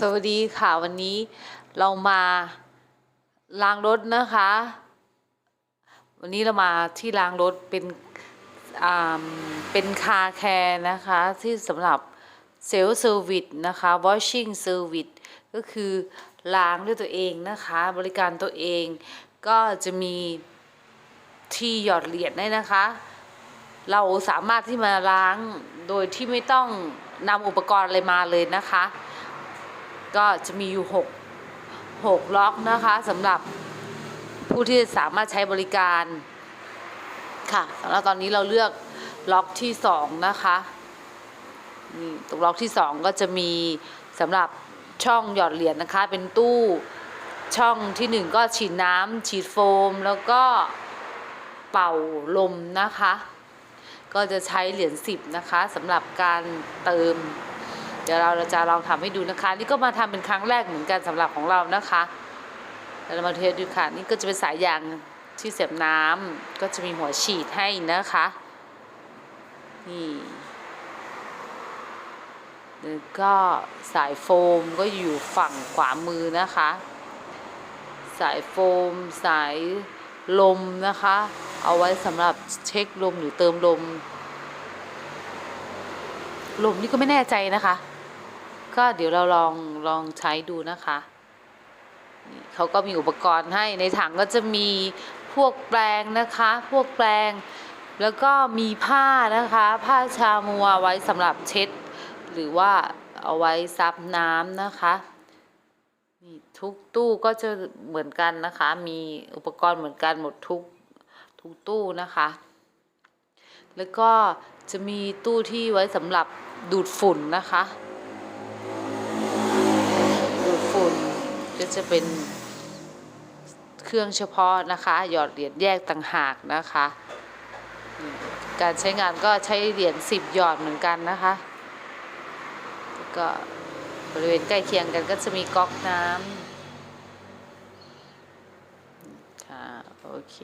สวัสดีค่ะวันนี้เรามาล้างรถนะคะ วันนี้เรามาที่ล้างรถเป็นเป็นคาแคร์นะคะ ที่สำหรับเซลล์เซอร์วิสนะคะ washing service ก็คือล้างด้วยตัวเองนะคะ บริการตัวเองก็จะมีที่หยอดเหรียญได้นะคะ เราสามารถที่มาล้างโดยที่ไม่ต้องนำอุปกรณ์อะไรมาเลยนะคะ ก็จะมีอยู่ 6 6 ล็อกนะคะสำหรับผู้ที่สามารถใช้บริการค่ะสำหรับตอนนี้เราเลือกล็อกที่ 2 นะคะนี่ตรงล็อกที่ 2 ก็จะมีสำหรับช่องหยอดเหรียญนะคะ เป็นตู้ช่องที่ 1 ก็ฉีดน้ำฉีดโฟม แล้วก็เป่าลมนะคะ ก็จะใช้เหรียญ10นะคะสำหรับการเติม เดี๋ยวเราจะลองทำให้ดูนะคะ นี่ก็มาทำเป็นครั้งแรกเหมือนกันสำหรับของเรานะคะเรามาเทสดูค่ะ นี่ก็จะเป็นสายยางที่เสียบน้ำก็จะมีหัวฉีดให้นะคะนี่แล้วก็สายโฟมก็อยู่ฝั่งขวามือนะคะ สายโฟม สายลมนะคะ เอาไว้สำหรับเช็คลมหรือเติมลม ลมนี่ก็ไม่แน่ใจนะคะ ก็เดี๋ยวเราลองลองใช้ดูนะคะเขาก็มีอุปกรณ์ให้ในถังก็จะมีพวกแปรงนะคะ พวกแปรงแล้วก็มีผ้านะคะ ผ้าชามัวไว้สำหรับเช็ด หรือว่าเอาไว้ซับน้ำนะคะนี่ทุกตู้ก็จะเหมือนกันนะคะ มีอุปกรณ์เหมือนกันหมดทุกทุกตู้นะคะ แล้วก็จะมีตู้ที่ไว้สำหรับดูดฝุ่นนะคะ ดูดฝุ่น ก็จะเป็นเครื่องเฉพาะนะคะ หยอดเหรียญแยกต่างหากนะคะ การใช้งานก็ใช้เหรียญสิบหยอดเหมือนกันนะคะก็บริเวณใกล้เคียงกันก็จะมีก๊อกน้ำค่ะโอเค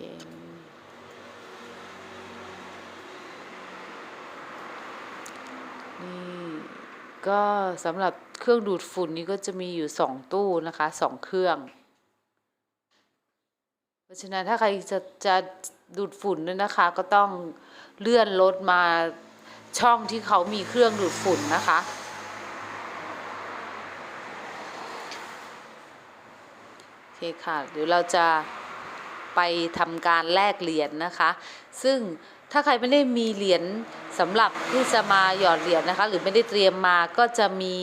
นี่ ก็สำหรับเครื่องดูดฝุ่นนี้ก็จะมีอยู่สองตู้นะคะสองเครื่อง เพราะฉะนั้นถ้าใครจะจะดูดฝุ่นด้วยนะคะ ก็ต้องเลื่อนรถมาช่องที่เขามีเครื่องดูดฝุ่นนะคะ โอเคค่ะเดี๋ยวเราจะ ไปทำการแลกเหรียญนะคะ ซึ่งถ้าใครไม่ได้มีเหรียญสำหรับที่จะมาหยอดเหรียญนะคะ หรือไม่ได้เตรียมมาก็จะมี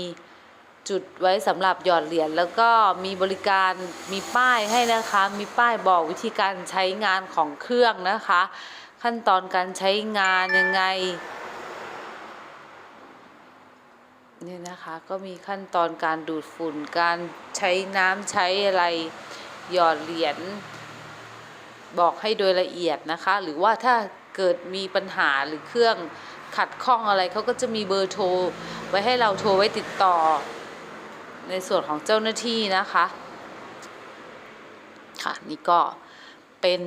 จุดไว้สำหรับหยอดเหรียญแล้วก็มีบริการมีป้ายให้นะคะ มีป้ายบอกวิธีการใช้งานของเครื่องนะคะ ขั้นตอนการใช้งานยังไงนี่นะคะก็มีขั้นตอนการดูดฝุ่นการใช้น้ำใช้อะไรหยอดเหรียญ บอกให้โดยละเอียดนะคะ หรือว่าถ้าเกิดมีปัญหาหรือเครื่องขัดข้องอะไรเขาก็จะมีเบอร์โทร ไว้ให้เราโทรไว้ติดต่อ ในส่วนของเจ้าหน้าที่นะคะค่ะนี่ก็เป็น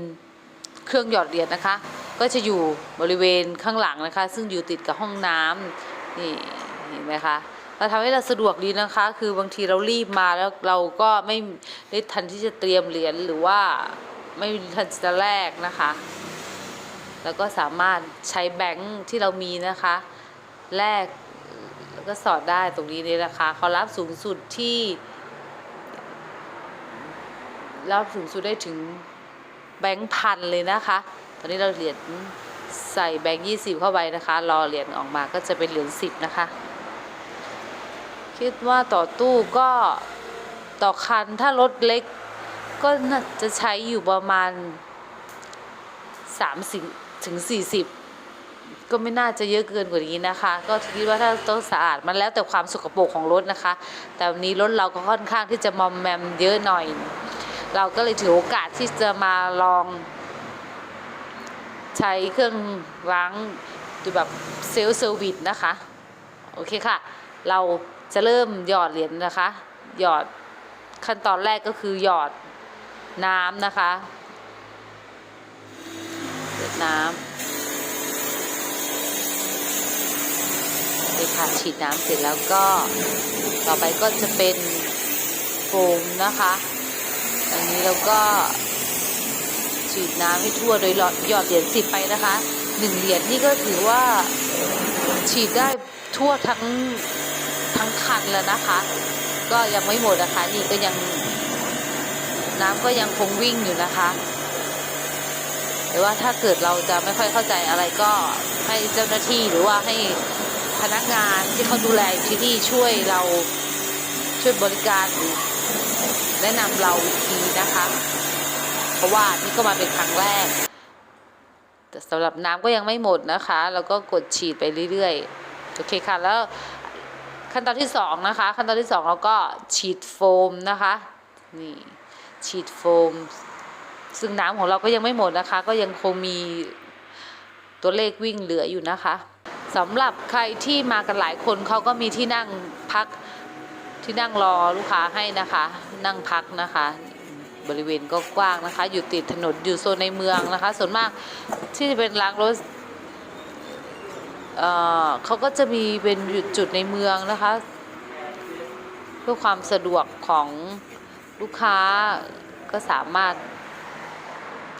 เครื่องหยอดเหรียญนะคะ ก็จะอยู่บริเวณข้างหลังนะคะ ซึ่งอยู่ติดกับห้องน้ำนี่เห็นไหมคะเราทำให้เราสะดวกดีนะคะ คือบางทีเรารีบมาแล้วเราก็ไม่ได้ทันที่จะเตรียมเหรียญหรือว่า ไม่ทันจะแลกนะคะ แล้วก็สามารถใช้แบงค์ที่เรามีนะคะแลกแล้วก็สอดได้ตรงนี้เลยนะคะเขารับสูงสุดที่รับสูงสุดได้ถึงแบงค์พันเลยนะคะ ตอนนี้เราเหรียญใส่แบงค์ยี่สิบเข้าไปนะคะ รอเหรียญออกมาก็จะเป็นเหรียญสิบนะคะ คิดว่าต่อตู้ก็ต่อคันถ้ารถเล็ก ก็น่าจะใช้อยู่ประมาณสามสิบถึงสี่สิบก็ไม่น่าจะเยอะเกินกว่านี้นะคะ ก็คิดว่าถ้าต้องสะอาดมันแล้วแต่ความสกปรกของรถนะคะ แต่วันนี้รถเราก็ค่อนข้างที่จะมอมแมมเยอะหน่อย เราก็เลยถือโอกาสที่จะมาลอง ใช้เครื่องล้างดูแบบเซลล์เซอร์วิสนะคะ โอเคค่ะ เราจะเริ่มหยอดเหรียญนะคะ หยอดขั้นตอนแรกก็คือหยอด น้ำนะคะหยอดน้ำโอเคค่ะฉีดน้ำเสร็จแล้วก็ต่อไปก็จะเป็นโฟมนะคะอันนี้เราก็ฉีดน้ำให้ทั่วโดยหลอดหยอดเหรียญสิบไปนะคะหนึ่งเหรียญนี่ก็ถือว่าฉีดได้ทั่วทั้งทั้งคันแล้วนะคะ ก็ยังไม่หมดนะคะนี่ก็ยัง น้ำก็ยังคงวิ่งอยู่นะคะหรือว่าถ้าเกิดเราจะไม่ค่อยเข้าใจอะไรก็ให้เจ้าหน้าที่หรือว่าให้พนักงานที่เขาดูแลที่นี่ช่วยเราช่วยบริการแนะนำเราอีกทีนะคะ เพราะว่านี่ก็มาเป็นครั้งแรก แต่สำหรับน้ำก็ยังไม่หมดนะคะ แล้วก็กดฉีดไปเรื่อยๆ โอเคค่ะ แล้วขั้นตอนที่สองนะคะ ขั้นตอนที่สองเราก็ฉีดโฟมนะคะ นี่ ฉีดโฟม ซึ่งน้ำของเราก็ยังไม่หมดนะคะ ก็ยังคงมีตัวเลขวิ่งเหลืออยู่นะคะสำหรับใครที่มากันหลายคนเขาก็มีที่นั่งพักที่นั่งรอลูกค้าให้นะคะ นั่งพักนะคะ บริเวณก็กว้างนะคะ อยู่ติดถนนอยู่โซนในเมืองนะคะ ส่วนมากที่จะเป็นล้างรถเเขาก็จะมีเป็นจุดในเมืองนะคะ เพื่อความสะดวกของ ลูกค้าก็สามารถ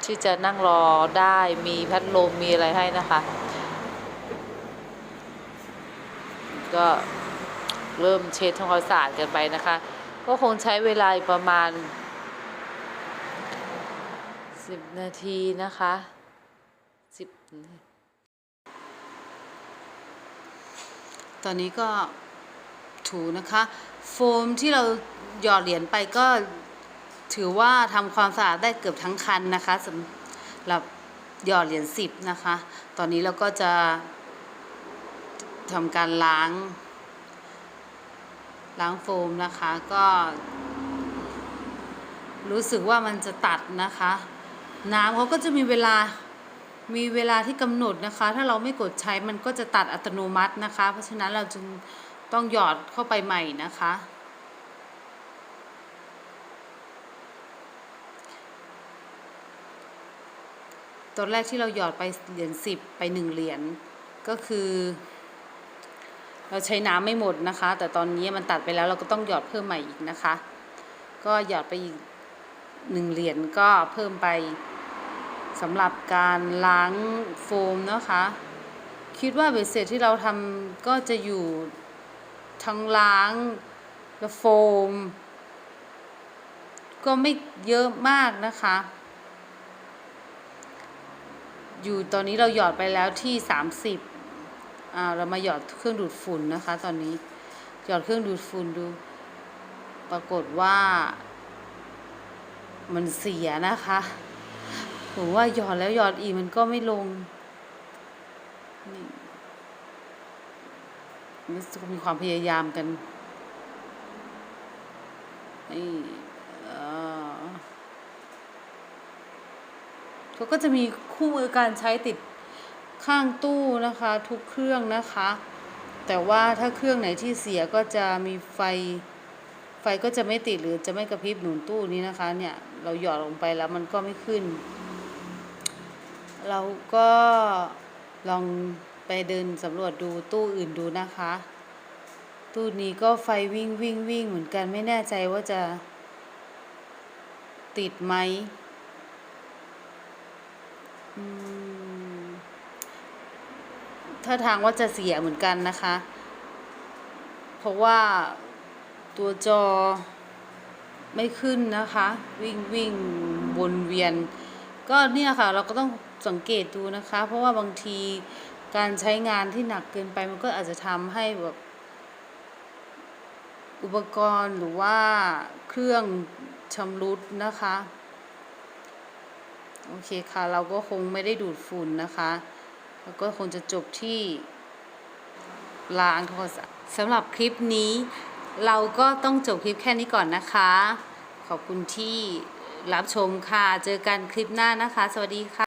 ที่จะนั่งรอได้มีพัดลมมีอะไรให้นะคะ ก็เริ่มเช็ดทำความสะอาดกันไปนะคะ ก็คงใช้เวลาประมาณ 10 นาทีนะคะ 10 ตอนนี้ก็ ถูนะคะ โฟมที่เราหยอดเหรียญไปก็ถือว่าทำความสะอาดได้เกือบทั้งคันนะคะสำหรับหยอดเหรียญสิบนะคะ ตอนนี้เราก็จะทำการล้าง ล้างโฟมนะคะก็ รู้สึกว่ามันจะตัดนะคะ น้ำเขาก็จะมีเวลามีเวลาที่กำหนดนะคะ ถ้าเราไม่กดใช้มันก็จะตัดอัตโนมัตินะคะ เพราะฉะนั้นเราจึง ต้องหยอดเข้าไปใหม่นะคะ ตอนแรกที่เราหยอดไปเหรียญสิบไปหนึ่งเหรียญก็คือ เราใช้น้ำไม่หมดนะคะ แต่ตอนนี้มันตัดไปแล้วเราก็ต้องหยอดเพิ่มใหม่อีกนะคะ ก็หยอดไปอีกหนึ่งเหรียญก็เพิ่มไปสำหรับการล้างโฟมนะคะ คิดว่าเบสเสร็จที่เราทำก็จะอยู่ ทั้งล้างและโฟม ก็ไม่เยอะมากนะคะ อยู่ตอนนี้เราหยอดไปแล้วที่ 30อ่าเรามาหยอดเครื่องดูดฝุ่นนะคะ ตอนนี้หยอดเครื่องดูดฝุ่นดู ปรากฏว่า มันเสียนะคะผมว่าหยอดแล้วหยอดอีกมันก็ไม่ลงนี่ มันจะมีความพยายามกันนี่เอ่อเขาก็จะมีคู่มือการใช้ติดข้างตู้นะคะ ทุกเครื่องนะคะ แต่ว่าถ้าเครื่องไหนที่เสียก็จะมีไฟ ไฟก็จะไม่ติดหรือจะไม่กระพริบหนุนตู้นี้นะคะ เนี่ยเราหยอดลงไปแล้วมันก็ไม่ขึ้น เราก็ลอง ไปเดินสำรวจดูตู้อื่นดูนะคะ ตู้นี้ก็ไฟวิ่งวิ่งวิ่งเหมือนกันไม่แน่ใจว่าจะ ติดไหมถ้าทางว่าจะเสียเหมือนกันนะคะ เพราะว่าตัวจอไม่ขึ้นนะคะ วิ่งวิ่งวนเวียน ก็เนี่ยค่ะ เราก็ต้องสังเกตดูนะคะ เพราะว่าบางที การใช้งานที่หนักเกินไปมันก็อาจจะทำให้แบบอุปกรณ์หรือว่าเครื่องชำรุดนะคะ โอเคค่ะ เราก็คงไม่ได้ดูดฝุ่นนะคะแล้วก็คงจะจบที่ล้างโทรศัพท์สำหรับคลิปนี้ เราก็ต้องจบคลิปแค่นี้ก่อนนะคะ ขอบคุณที่รับชมค่ะ เจอกันคลิปหน้านะคะ สวัสดีค่ะ